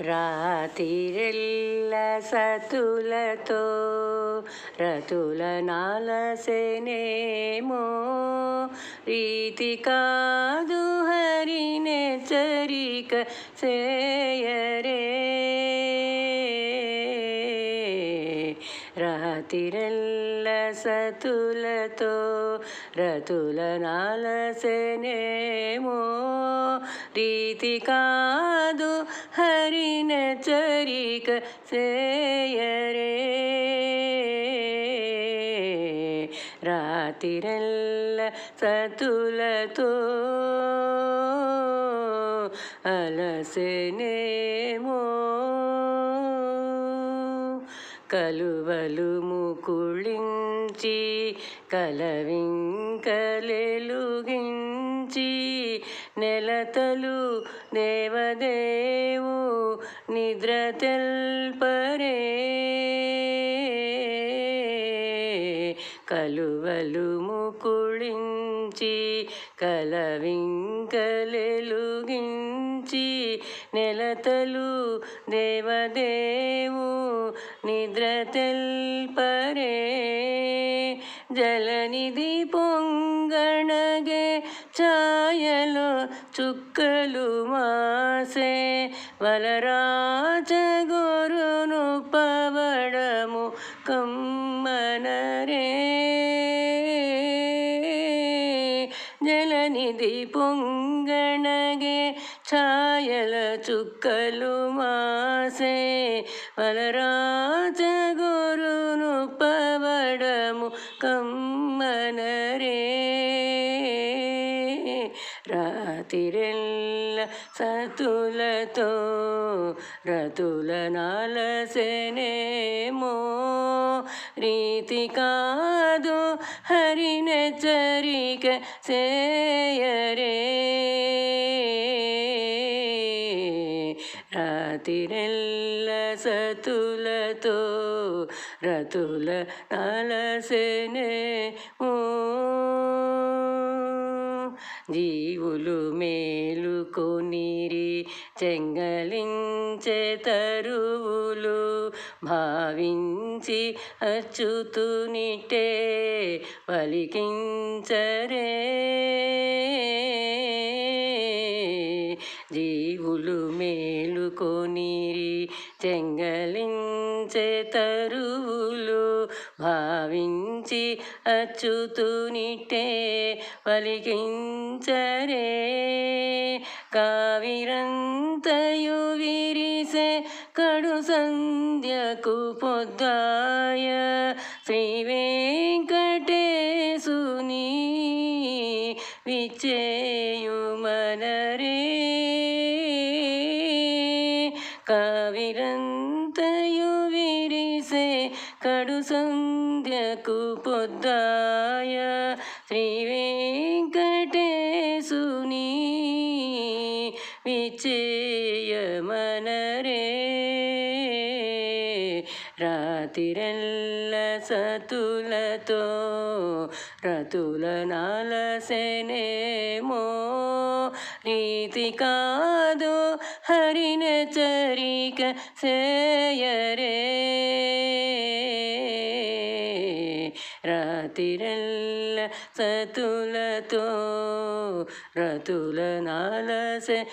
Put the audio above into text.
రాతిరెల్ల సతులతో రతుల నాలసేనేమో రీతి కాదు హరినే చరిక సేయరే. రాతిరెల్ల సతులతో రతుల నాలసనేమో రీతి కాదు హరిన చరిక సేయరే. రాతిరెల్ల సతులతో అలసనేమో కలువలు ముకుళించి కలవింకలెలుగించి నెలతలు దేవదేవు నిద్ర తెల్పరే. కలువలు ముకుళించి కలవింకలెలుగించి నెలతలు దేవదేవు నిద్ర తెల్పరే జలనిధి పొంగణగే ఛాయలో చుక్కలు మాసే వలరాజ గోరును పవడము కమ్మనరే జలనిధి పొంగణగే ఛాయల చుక్కలు మాసే వలరాజ గురును పవడము కమ్మనరే. రాతిరెల్ల సతులతో రతుల నాలసెనేమో రీతి కాదు హరిన చరిక సేయరే సతులతో రతుల నలసెనేమో జీవులు మేలుకొనిరి చెంగలించే తరువులు భావించి అచ్యుతునిటే పలికించరే. చెంగలించే తరువులు భావించి అచ్చుతునిటే పలికించరే. కావిరంతయు విరిసే కడు సంధ్యకు పొద్దాయ శ్రీ వెంకటేశుని విచేయుమన విచేయుమనరే కావిరంతయు విరిసే కడు సంధ్యకు పొద్దాయ. శ్రీ వెంకటేశుని విచేయమనరే రాతిరెల్ల సతులతో రతుల నాలసెనేమో. రీతి కాదు హరిన చరిక సేయరే రాతిరెల్ల సతులతో రతుల నాలసెనేమో